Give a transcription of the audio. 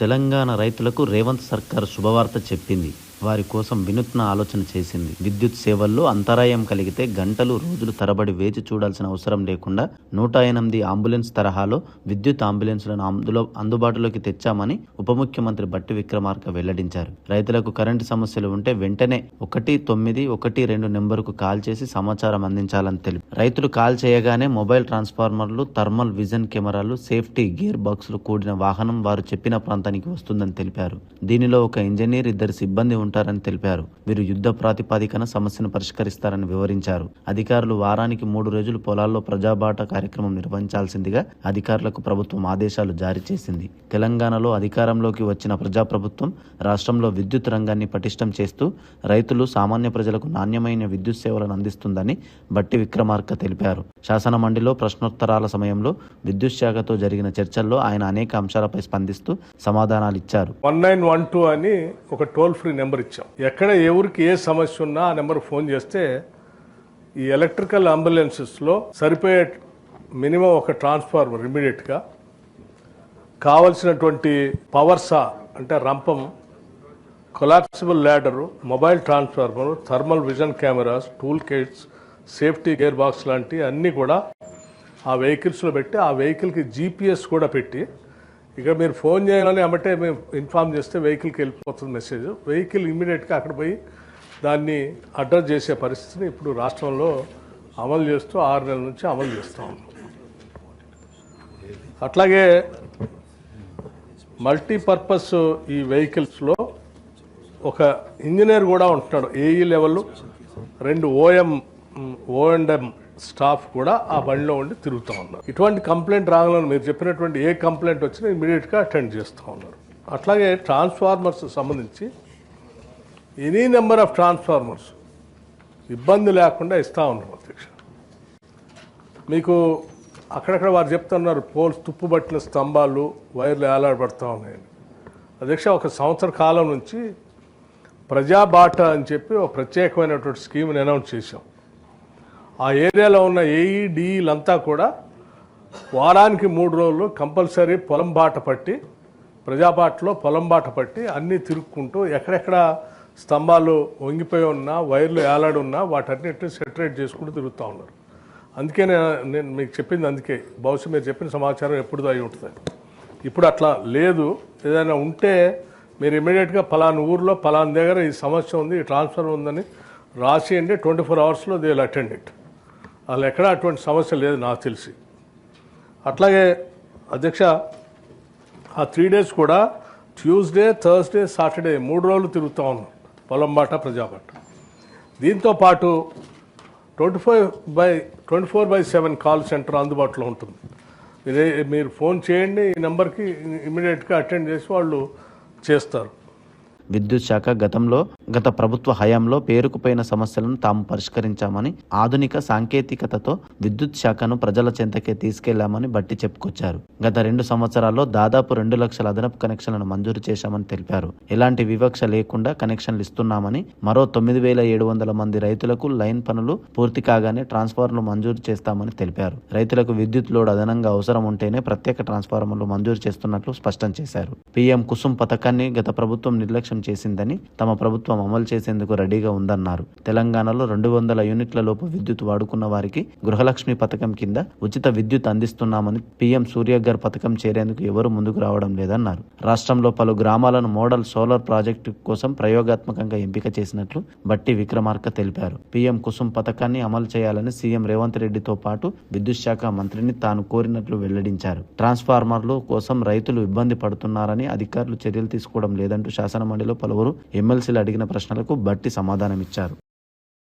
తెలంగాణ రైతులకు రేవంత్ సర్కార్ శుభవార్త చెప్పింది. వారి కోసం వినూత్న ఆలోచన చేసింది. విద్యుత్ సేవల్లో అంతరాయం కలిగితే గంటలు రోజులు తరబడి వేచి చూడాల్సిన అవసరం లేకుండా నూట ఎనిమిది అంబులెన్స్ తరహాలో విద్యుత్ అంబులెన్స్లను అందులో అందుబాటులోకి తెచ్చామని ఉప ముఖ్యమంత్రి బట్టి విక్రమార్క వెల్లడించారు. రైతులకు కరెంటు సమస్యలు ఉంటే వెంటనే ఒకటి తొమ్మిది ఒకటి రెండు నెంబర్కు కాల్ చేసి సమాచారం అందించాలని తెలిపి రైతులు కాల్ చేయగానే మొబైల్ ట్రాన్స్ఫార్మర్లు థర్మల్ విజన్ కెమెరాలు సేఫ్టీ గేర్ బాక్సులు కూడిన వాహనం వారు చెప్పిన ప్రాంతానికి వస్తుందని తెలిపారు. దీనిలో ఒక ఇంజనీర్ ఇద్దరు సిబ్బంది ఉంటారని తెలిపారు. వీరు యుద్ధ ప్రాతిపాదికన సమస్యను పరిష్కరిస్తారని వివరించారు. అధికారులు వారానికి మూడు రోజులు పొలాల్లో ప్రజాబాట కార్యక్రమం నిర్వహించాల్సిందిగా అధికారులకు ప్రభుత్వం ఆదేశాలు జారీ చేసింది. తెలంగాణలో అధికారంలోకి వచ్చిన ప్రజాప్రభుత్వం రాష్ట్రంలో విద్యుత్ రంగాన్ని పటిష్టం చేస్తూ రైతులు సామాన్య ప్రజలకు నాణ్యమైన విద్యుత్ సేవలను అందిస్తుందని బట్టి విక్రమార్క తెలిపారు. శాసన మండలిలో ప్రశ్నోత్తరాల సమయంలో విద్యుత్ శాఖతో జరిగిన చర్చల్లో ఆయన అనేక అంశాలపై స్పందిస్తూ సమాధానాలు ఇచ్చారు వన్ నైన్ వన్ టూ అని ఒక టోల్ ఫ్రీ నెంబర్ ఇచ్చాం ఎక్కడ ఎవరికి ఏ సమస్య ఉన్నా ఆ నెంబర్ ఫోన్ చేస్తే ఈ ఎలక్ట్రికల్ అంబులెన్సెస్లో సరిపోయే మినిమం ఒక ట్రాన్స్ఫార్మర్ ఇమీడియట్గా కావలసినటువంటి పవర్ సా అంటే రంపం collapsible ladder mobile transformer thermal vision cameras tool kits safety gear box లాంటి అన్నీ కూడా ఆ వెహికల్స్లో పెట్టి ఆ వెహికల్కి జీపీఎస్ కూడా పెట్టి ఇక మీరు ఫోన్ చేయాలని అమ్మటే మేము ఇన్ఫామ్ చేస్తే వెహికల్కి వెళ్ళిపోతుంది మెసేజ్. వెహికల్ ఇమ్మీడియట్గా అక్కడ పోయి దాన్ని అడ్రస్ చేసే పరిస్థితిని ఇప్పుడు రాష్ట్రంలో అమలు చేస్తూ ఆరు నెలల నుంచి అమలు చేస్తూ ఉన్నాం. అట్లాగే మల్టీపర్పస్ ఈ వెహికల్స్లో ఒక ఇంజనీర్ కూడా ఉంటున్నాడు ఏఈ లెవెల్ రెండు OM O and M staff కూడా ఆ బండిలో ఉండి తిరుగుతూ ఉన్నారు. ఇటువంటి కంప్లైంట్ రాగలను మీరు చెప్పినటువంటి ఏ కంప్లైంట్ వచ్చినా ఇమీడియట్గా అటెండ్ చేస్తూ ఉన్నారు. అట్లాగే ట్రాన్స్ఫార్మర్స్ సంబంధించి ఎనీ నెంబర్ ఆఫ్ ట్రాన్స్ఫార్మర్స్ ఇబ్బంది లేకుండా ఇస్తూ ఉన్నాం అధ్యక్ష. మీకు అక్కడక్కడ వారు చెప్తున్నారు పోల్స్ తుప్పుబట్టిన స్తంభాలు వైర్లు ఏలాడబడతా ఉన్నాయని. అధ్యక్ష ఒక సంవత్సర కాలం నుంచి ప్రజాబాట అని చెప్పి ఒక ప్రత్యేకమైనటువంటి స్కీమ్ని అనౌన్స్ చేశాం. ఆ ఏరియాలో ఉన్న ఏఈడిలంతా కూడా వారానికి మూడు రోజులు కంపల్సరీ పొలం బాట పట్టి ప్రజాపాటలో పొలం బాట పట్టి అన్నీ తిరుక్కుంటూ ఎక్కడెక్కడ స్తంభాలు వంగిపోయి ఉన్నా వైర్లు ఏలాడి ఉన్నా వాటన్నిటిని సెటరేట్ చేసుకుంటూ తిరుగుతూ ఉన్నారు. అందుకే నేను మీకు చెప్పింది అందుకే. బహుశా మీరు చెప్పిన సమాచారం ఎప్పుడుదో అయి ఉంటుంది. ఇప్పుడు అట్లా లేదు. ఏదైనా ఉంటే మీరు ఇమీడియట్గా పలానా ఊర్లో పలానా దగ్గర ఈ సమస్య ఉంది ఈ ట్రాన్స్ఫర్ ఉందని రాసియండి ట్వంటీ ఫోర్ అవర్స్లో దే అటెండ్ ఇట్. అలా ఎక్కడ అటువంటి సమస్య లేదు నాకు తెలిసి. అట్లాగే అధ్యక్ష ఆ త్రీ డేస్ కూడా ట్యూస్డే థర్స్డే సాటర్డే మూడు రోజులు తిరుగుతూ ఉన్నాం పొలం బాట ప్రజాబాట దీంతో పాటు twenty five by twenty four by seven call centre అందుబాటులో ఉంటుంది. మీరు ఫోన్ చేయండి ఈ నెంబర్కి ఇమీడియట్గా అటెండ్ చేసి వాళ్ళు చేస్తారు. విద్యుత్ శాఖ గతంలో గత ప్రభుత్వ హయాంలో పేరుకుపోయిన సమస్యలను తాము పరిష్కరించామని ఆధునిక సాంకేతికతతో విద్యుత్ శాఖను ప్రజల చెంతకే తీసుకెళ్ళామని బట్టి చెప్పుకొచ్చారు. గత రెండు సంవత్సరాల్లో దాదాపు రెండు లక్షల అదనపు కనెక్షన్లను మంజూరు చేశామని తెలిపారు. ఎలాంటి వివక్ష లేకుండా కనెక్షన్లు ఇస్తున్నామని మరో తొమ్మిది వేల ఏడు వందల మంది రైతులకు లైన్ పనులు పూర్తి కాగానే ట్రాన్స్ఫార్మర్లు మంజూరు చేస్తామని తెలిపారు. రైతులకు విద్యుత్ లోడ్ అదనంగా అవసరం ఉంటేనే ప్రత్యేక ట్రాన్స్ఫార్మర్లు మంజూరు చేస్తున్నట్లు స్పష్టం చేశారు. పీఎం కుసుమ్ పథకాన్ని గత ప్రభుత్వం నిర్లక్ష్యం చేసిందని తమ ప్రభుత్వం అమలు చేసేందుకు రెడీగా ఉందన్నారు. తెలంగాణలో రెండు వందల యూనిట్ల లోపు విద్యుత్ వాడుకున్న వారికి గృహలక్ష్మి పథకం కింద ఉచిత విద్యుత్ అందిస్తున్నామని పీఎం సూర్యగర్ పథకం చేరేందుకు ఎవరు ముందుకు రావడం లేదన్నారు. రాష్ట్రంలో పలు గ్రామాలను మోడల్ సోలార్ ప్రాజెక్టు కోసం ప్రయోగాత్మకంగా ఎంపిక చేసినట్లు బట్టి విక్రమార్క తెలిపారు. పీఎం కుసుమ్ పథకాన్ని అమలు చేయాలని సీఎం రేవంత్ రెడ్డితో పాటు విద్యుత్ శాఖ మంత్రిని తాను కోరినట్లు వెల్లడించారు. ట్రాన్స్ఫార్మర్లు కోసం రైతులు ఇబ్బంది పడుతున్నారని అధికారులు చర్యలు తీసుకోవడం లేదంటూ శాసనమండలి పలువురు ఎమ్మెల్సీలు అడిగిన ప్రశ్నలకు బట్టి సమాధానమిచ్చారు.